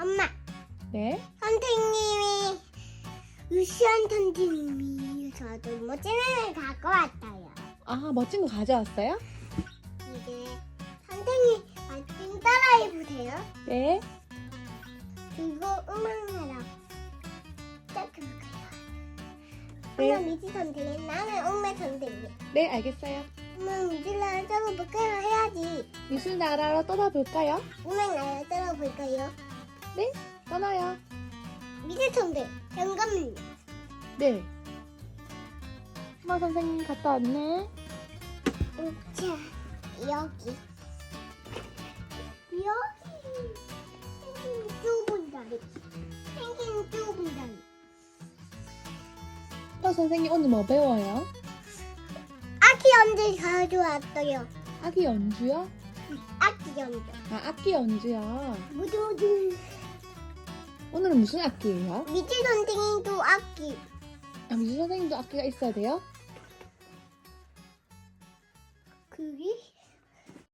엄마, 네. 선생님이 유시원 선생님이 저도 멋진 애를 갖고 왔어요. 아, 멋진 거 가져왔어요? 이제 선생님 말씀 따라해 보세요. 네. 그리고 음악나라 시작해볼까요? 네. 엄마 미지 선생님, 나는 음악 선생님. 네, 알겠어요. 엄마 미지나라 떠나볼까요? 해야지. 미술 나라로 떠나볼까요? 음악 나라 떠나 볼까요? 네, 떠나요. 선생, 잠깐만요. 네. 엄마 선생님 갔다 왔네. 자, 여기. 여기. 생긴 좁은 다리. 생긴 좁은 다리. 엄마 선생님 오늘 뭐 배워요? 아기 연주 가져왔어요. 아기 연주요? 아기 연주. 아, 악기 연주요. 모두 모두. 오늘은 무슨 악기예요? 미지 선생님도 악기. 아, 미술 선생님도 악기가 있어야 돼요? 그게